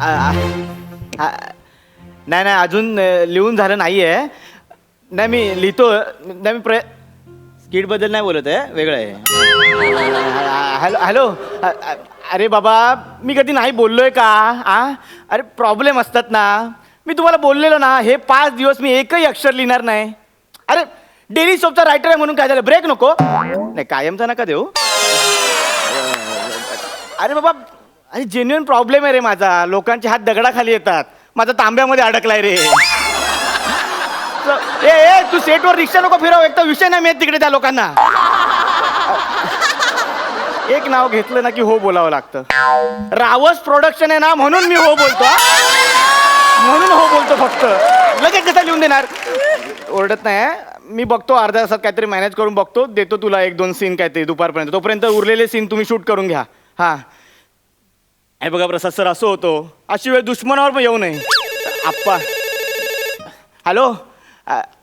आ- आ- आ- नाही नाही अजून अ, लिहून झालं नाही आहे नाही मी लिहितो नाही मी प्र स्किटबद्दल नाही बोलत आहे वेगळं आहे. हॅलो हॅलो अ- अ- अरे बाबा मी कधी नाही बोललोय का? आ? अरे प्रॉब्लेम असतात ना. मी तुम्हाला बोललेलो ना हे पाच दिवस मी एकही अक्षर लिहिणार नाही. अरे डेली सोपचा रायटर आहे म्हणून काय झालं? ब्रेक नको. नाही कायमचा नका देऊ. अरे बाबा आणि जेन्युन प्रॉब्लेम आहे रे माझा. लोकांचे हात दगडाखाली येतात. माझा तांब्यामध्ये अडकलाय रे. ए ए तू सेटवर रिक्षा नको फिराव. एक तर विषय नाही मिळत तिकडे त्या लोकांना. एक नाव घेतलं ना की हो बोलावं लागतं. रावस प्रोडक्शन आहे ना म्हणून मी हो बोलतो हा. म्हणून हो बोलतो फक्त. लगेच कसं लिहून देणार? ओरडत नाही मी बघतो अर्ध्या तासात काहीतरी मॅनेज करून बघतो. देतो तुला एक दोन सीन काहीतरी दुपारपर्यंत. तोपर्यंत उरलेले सीन तुम्ही शूट करून घ्या. हा. हे बघा प्रसाद सर असं होतो. अशी वेळ दुश्मनावर पण येऊ नये. आप्पा. हॅलो?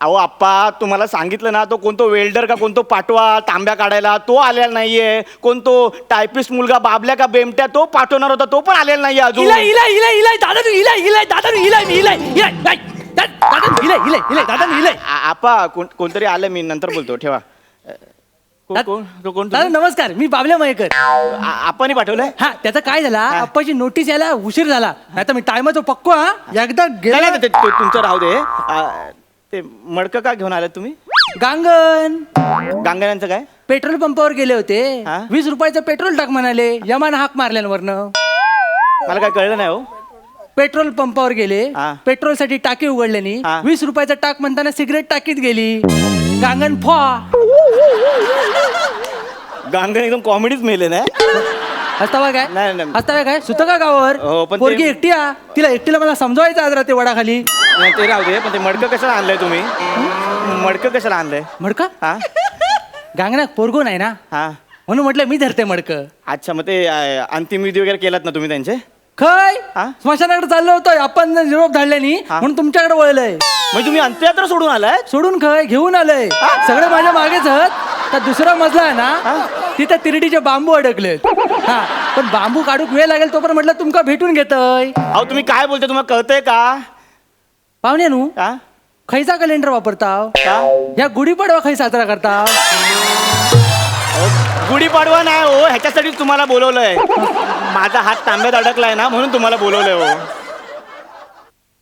अहो आप्पा तुम्हाला सांगितलं ना तो कोणतो वेल्डर का कोणतो पाठवा तांब्या काढायला तो आलेला नाहीये. कोणतो टायपिस्ट मुलगा बाबल्या का बेमट्या तो पाठवणार होता तो पण आलेला नाहीये अजून. इलाय इलाय इलाय इलाय दादा तू इलाय इलाय दादा तू इलाय मी इलाय इलाय इलाय दादा इलाय इलाय इलाय दादा इलाय. आ- आप्पा कोण- कोणतरी आलं मी नंतर बोलतो ठेवा. कोण- कोण तो कोण दादा तुम्ही? नमस्कार मी बाबल्या मयकर. आ- आप्पानी पाठवलंय? हा त्याचा काय झाला? आप्पाची नोटीस यायला उशीर झाला. आता मी टायमाचं पक्को हा. एकदा नाही, गेला नाही, ते- ते तुमचं राहू दे. आ, ते मडकं का घेऊन आलं तुम्ही? गांगण. गांगण्यांचं काय? पेट्रोल पंपावर गेले होते. हा? वीस रुपयाचं पेट्रोल टाक म्हणाले. यमान हाक मारल्यावरनं. मला काय कळलं नाही हो. पेट्रोल पंपावर गेले. हा. पेट्रोलसाठी टाकी उघडल्यानी हा. वीस रुपयाचा टाक म्हणताना सिगरेट टाकीत गेली. गांगण फॉ गांगण एकदम कॉमेडीच मेले ना? हसतावा काय? नाही, नाही. हसतावा काय? सुत का गावावर? हो, पण ते- पोरगी एकटी आ? तिला एकटीला मला समजवायचं आज रात्री वडाखाली. नाही ते राहू दे पण ते मडकं कशाला आणलंय तुम्ही? मडकं कशाला आणलंय? मडका? हा? गांगणा पोरगो नाही ना? हा. म्हणून म्हटलं मी धरते मडक. अच्छा मग ते अ, अंतिम विधी वगैरे केलात ना तुम्ही त्यांचे? खय हा? स्मशानाकडे चाललो होतो आपण निरोप धाडल्यानी हा. म्हणून तुमच्याकडे वळलंय. म्हणजे तुम्ही अंत्ययात्रा सोडून आलाय? सोडून खय घेऊन आलंय. सगळे माझ्या मागेच आहेत. तर दुसरा मजला आहे ना तिथे तिरडीचे बांबू अडकलेत. हा पण बांबू काढूक वेळ लागेल तोपर्यंत म्हटलं तुमका भेटून घेतय. अहो तुम्ही काय बोलते तुम्हाला कळतंय का? पाहुणे नू हा? खैचा कॅलेंडर वापरताव? का या गुढीपाडवा खै साजरा करताव? गुढीपाडवा नाही हो ह्याच्यासाठी तुम्हाला बोलवलंय. माझा हात तांब्यात अडकलाय ना म्हणून तुम्हाला बोलवलंय हो.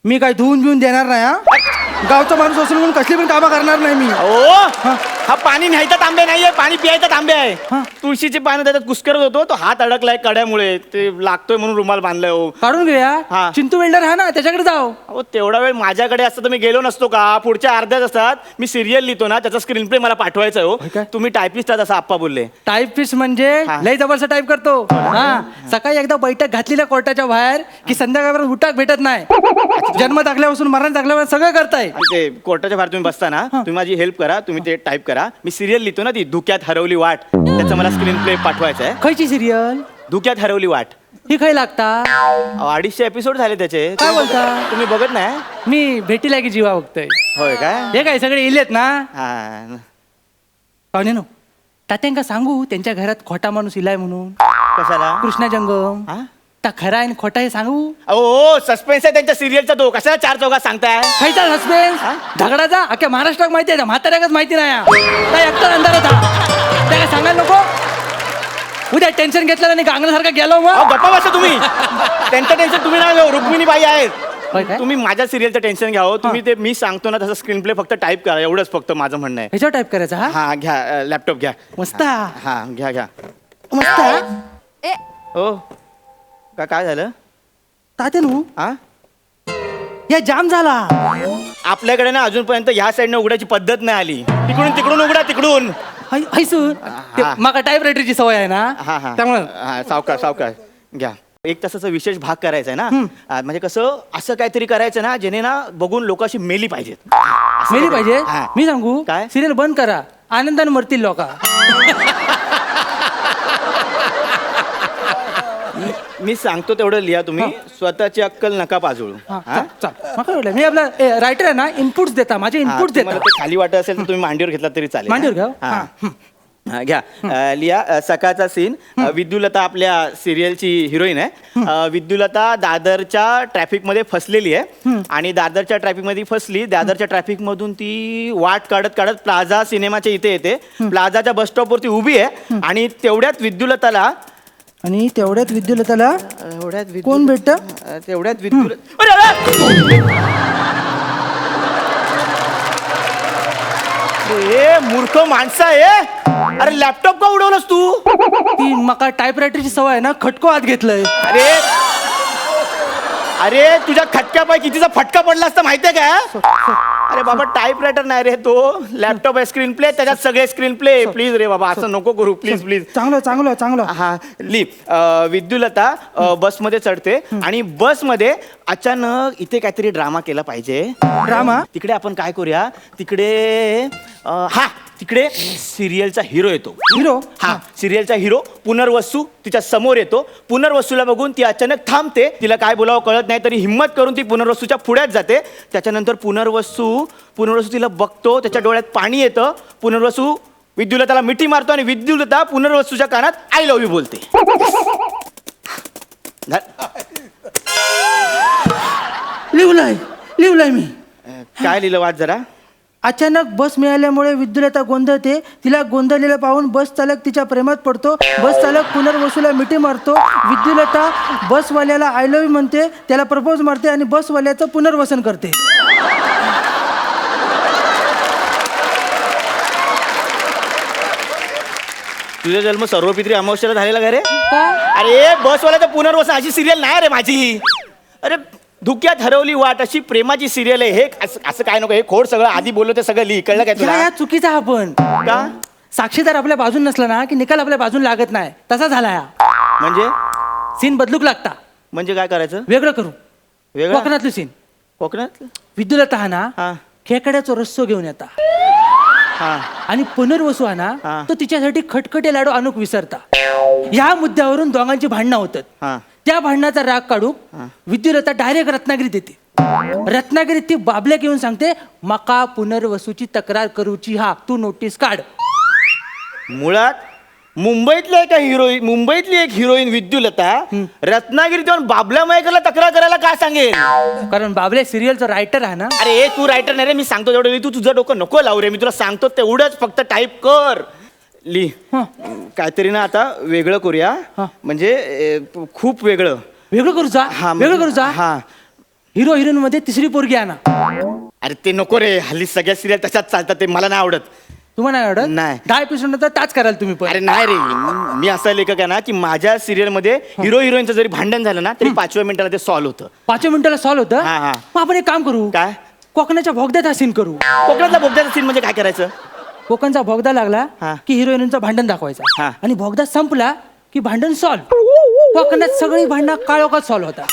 मी काय धुवून बिवून देणार नाही हा? गावचा माणूस असून म्हणून कसली पण कामं करणार नाही मी. हो. हा पाणी न्यायचा तांबे नाहीये पाणी प्यायचा तांबे आहे. हा. तुळशीचे पानं त्याच्यात कुस्करत होतो तो हात अडकलाय कड्यामुळे ते लागतोय म्हणून रुमाल बांधलाय हो. काढून घेऊया. हा. चिंतू वेल्डर हा ना त्याच्याकडे जाऊ अहो तेवढा वेळ माझ्याकडे असतं तर मी गेलो नसतो का? पुढच्या अर्ध्याच असतात. मी सिरियल लिहितो ना त्याचा स्क्रीन प्ले मला पाठवायचा आहे होय काय? हो तुम्ही टायपिस्ट आहात असं आप्पा बोलले. टाईप फिश म्हणजे हा. लय जबरदस्त टाईप करतो. हा. सकाळी एकदा बैठक घातलेल्या कोर्टाच्या बाहेर की संध्याकाळपर्यंत उठाक भेटत नाही. जन्म दाखल्यापासून मरण दाखल्यावर सगळं करताय. आणि ते कोर्टाच्या बाहेर तुम्ही बसता ना तुम्ही माझी हेल्प करा तुम्ही ते टाईप करा. मी सिरियल लिहितो ना ती धुक्यात हरवली वाट. त्याचा मला स्क्रीन प्ले पाठवायचा आहे. खयची सिरियल धुक्यात हरवली वाट. ही खय लागता? अहो, अडीचशे एपिसोड झाले त्याचे. काय तुम्ही बोलता? तुम्ही बघत नाही? मी भेटीला की जीवा बघतोय. होय काय हे काय सगळे इलेत ना? हा. पाहुणे नो तात्यांका सांगू त्यांच्या घरात खोटा माणूस इलाय म्हणून. कशाला? कृष्णा जंगम. हा? ता खरा आहे खोटा हे सांगू? अहो सस्पेन्स आहे त्यांच्या सिरियलचा तो. कशाला चार चौघात सांगताय? खायचा सस्पेन्स झगडाचा अख्ख्या महाराष्ट्रात माहिती आहे. म्हाताऱ्याकच माहिती नाही हा. त्या एकटा अंधारात हा? त्या काय सांगायला नको. उद्या टेन्शन घेतलं आणि गांगण्यासारखा गेलो अहो मग गप्पा बसा तुम्ही. त्यांचं टेन्शन तुम्ही ना घेऊ. रुक्मिणी बाई होय आहेत काय? तुम्ही माझ्या सिरियलचं टेन्शन घ्या हो. तुम्ही ते मी सांगतो ना तसं स्क्रीन प्ले फक्त टाईप करा. एवढंच फक्त माझं म्हणणं आहे. ह्याच्यावर टाईप करायचा हा? हा घ्या लॅपटॉप घ्या. मस्त. हा. हा घ्या घ्या. मस्त. हा. ए. हो. का काय झालं? तात्या नू हा या जाम झाला. आपल्याकडे ना अजूनपर्यंत ह्या साईडनं उघडायची पद्धत नाही आली. तिकडून तिकडून उघडा तिकडून. हा. माका टाईप रायटरची सवय आहे ना. हा हा. त्यामुळे. हा सावकाश सावकाश घ्या. एक तासाचा विशेष भाग करायचा आहे ना. हा, म्हणजे कसं असं काहीतरी करायचं ना जेणे ना बघून लोक अशी मेली पाहिजेत. मेली पाहिजे? हा. मी सांगू? काय? सिरियल बंद करा. आनंदाने मरतील लोक. मी सांगतो तेवढं लिहा तुम्ही. स्वतःची अक्कल नका पाजळू. हा? मी आपला रायटर आहे ना इनपुट्स देता माझे हा, इनपुट्स तुम्हाला देता. ते खाली वाटत असेल तर तुम्ही मांडीवर घेतला तरी चालेल. मांडीवर घ्या हा. हा. हं. हा, घ्या. अ, लिया अ, सकाळचा सीन विद्युलता आपल्या सिरियलची हिरोईन आहे. अ, विद्युलता दादरच्या ट्रॅफिकमध्ये फसलेली आहे. आणि दादरच्या ट्रॅफिकमध्ये फसली. दादरच्या ट्रॅफिक मधून ती वाट काढत काढत प्लाझा सिनेमाच्या इथे येते. प्लाझाच्या बस स्टॉपवरती उभी आहे. आणि तेवढ्यात विद्युलताला आणि तेवढ्यात विद्युलताला एवढ्यात कोण भेटतं? अ, तेवढ्यात विद्युल अरे, मूर्ख माणसं आहे अरे लॅपटॉप का उडवलंस तू? ती मका टाईपरायटरची सवय आहे ना खटको आत घेतलंय. अरे! अरे तुझ्या खटक्यापाय कितीचा फटका पडला असता माहितीये का? अरे बाबा टाईप रायटर नाही रे तो. लॅपटॉप आहे स्क्रीन प्ले त्याच्यात सगळे स्क्रीन प्ले प्लीज रे बाबा असं नको करू प्लीज प्लीज चांगलं चांगलं चांगलं. हा ली अ, विद्युलता अ, बसमध्ये चढते आणि बसमध्ये अचानक इथे काहीतरी ड्रामा केला पाहिजे. ड्रामा तिकडे आपण काय करूया? तिकडे अ, हा. तिकडे सिरियलचा हिरो येतो. हिरो? हा सिरियलचा हिरो पुनर्वसू तिच्या समोर येतो. पुनर्वसूला बघून ती अचानक थांबते. तिला काय बोलावं कळत नाही तरी हिंमत करून ती पुनर्वसूच्या पुढ्यात जाते. त्याच्यानंतर पुनर्वसू पुनर्वसू तिला बघतो. त्याच्या डोळ्यात पाणी येतं. पुनर्वसू विद्युलताला मिठी मारतो आणि विद्युलता पुनर्वसूच्या कानात आय लव्ह यू बोलते. लिवलाय लिवलाय मी. काय लिहिलं वाच जरा? अचानक बस मिळाल्यामुळे विद्युलता गोंधळते. तिला गोंधळलेलं पाहून बस चालक तिच्या प्रेमात पडतो. बस चालक पुनर्वसूला मिठी मारतो. विद्युलता बसवाल्याला आय लव्ह म्हणते. त्याला प्रपोज मारते आणि बसवाल्याचं पुनर्वसन करते. तुझा जन्म सर्वपित्री अमावस्याला झालेला का रे? का? अरे बसवाल्याचं पुनर्वसन अशी सिरियल नाही रे माझी. अरे धुक्यात हरवली वाट अशी प्रेमाची सिरियल आहे. हे असं असं काय नको हे खोड सगळं आधी बोललो ते सगळं लिही कळलं काय ह्या तुला चुकीचा हा पण. का? साक्षीदार आपल्या बाजून नसला ना की निकाल आपल्या बाजून लागत नाही. तसा झाला हा. म्हणजे? सीन बदलूक लागता. म्हणजे काय करायचं? वेगळं करू. वेगळं? कोकणातलं सीन. कोकणात? विद्युलता हा ना हा. खेकड्याचा रस्सो घेऊन येता. हा. आणि पुनर्वसू हा ना हा. तो तिच्यासाठी खटखटे लाडू आणूक विसरता. या मुद्द्यावरून दोघांची भांडणं होतात. हा. त्या भांडणाचा राग काढूक विद्युलता डायरेक्ट रत्नागिरीत येते. रत्नागिरीत ती बाबल्या घेऊन सांगते मका पुनर्वसूची तक्रार करूची हा तू नोटीस काढ. मुळात मुंबईतली एक हिरोईन मुंबईतली एक हिरोईन विद्युलता रत्नागिरीत येऊन बाबला मयकरला तक्रार करायला काय सांगेल? कारण बाबल्या सिरियलचा रायटर आहे ना. अरे ए, तू रायटर नाही रे मी सांगतो तेवढं. तू तुझं डोकं नको लावू रे मी तुला सांगतो तेवढंच फक्त टाईप कर. ली. हं. काहीतरी ना आता वेगळं करूया. म्हणजे ए, प- खूप वेगळं. वेगळं करू जा. हा वेगळं करू जा. हा. हिरो हिरोईन मध्ये तिसरी पोरगी आणा. अरे ते नको रे. हल्ली सगळ्या सिरियल तशाच चालतात ते. मला नाही आवडत. तुम्हाला नाही आवडत? नाही. दहा एपिसोड नंतर टाच कराल तुम्ही पण. अरे नाही रे. मी असा लेखक आहे ना की माझ्या सिरियलमध्ये हिरो हिरोईनचं जरी भांडण झालं ना तरी पाचव्या मिनिटाला ते सॉल्व्ह होतं. पाचव्या मिनिटाला सॉल्व्ह होतं? हा, हा. मग आपण एक काम करू. काय? कोकणाच्या भोगद्यात हा सीन करू. कोकणातला बोगद्याचा सीन म्हणजे काय करायचं? कोकणचा भोगदा लागला हा. की हिरोईनचं भांडण दाखवायचा. हा. आणि भोगदा संपला की भांडण सॉल्व कोकणात सगळी भांडणं काळोखात सॉल्व होता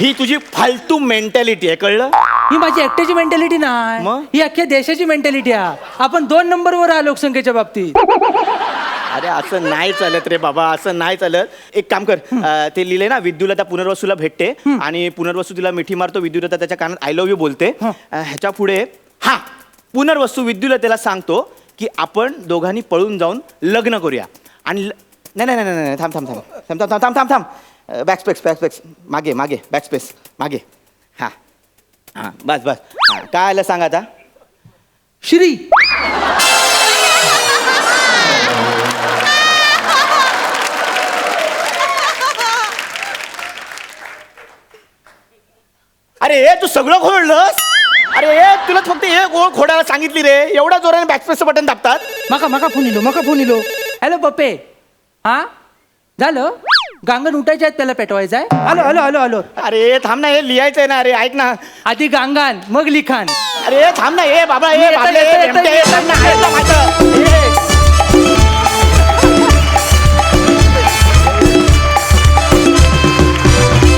ही तुझी फालतू मेंटॅलिटी आहे कळलं? ही माझी एकट्याची मेंटॅलिटी नाही. मग? ही अख्ख्या देशाची मेंटॅलिटी आहे. आपण दोन नंबरवर आहे लोकसंख्येच्या बाबतीत. अरे असं नाही चालत रे बाबा असं नाही चालत. एक काम कर अं, ते लिहिले ना विद्युलता पुनर्वसूला भेटते आणि पुनर्वसू तिला मिठी मारतो विद्युलता त्याच्या कानात आय लव्ह यू बोलते. हं. अं, ह्याच्या पुढे हा पुनर्वसू विद्युलतेला सांगतो की आपण दोघांनी पळून जाऊन लग्न करूया. आणि ल- नाही नाही नाही नाही नाही, थांब थांब थांब थांब थांब थांब थांब थांब. थांब बॅक स्पेस बॅक स्पेस मागे मागे बॅक स्पेस मागे. हां. हां बस बस. हां, काय आलं सांग आता? श्री. तू सगळं खोडलंस अरे हे तुला फक्त एक ओळ खोडायला सांगितली रे. एवढ्या जोराने बॅकस्पेसचं बटन दाबतात. मका मका फोन इलो मका फोन इलो हॅलो पप्पे. हा? झालं? गांगण उठायचे आहेत त्याला पेटवायचं आहे? आलो आलो आलो आलो अरे थांब ना हे लिहायचंय ना अरे ऐक ना. आधी गांगान मग लिखाण. अरे थांब ना हे बाबा येतं, बाबले, येतं, येतं, येतं. हे,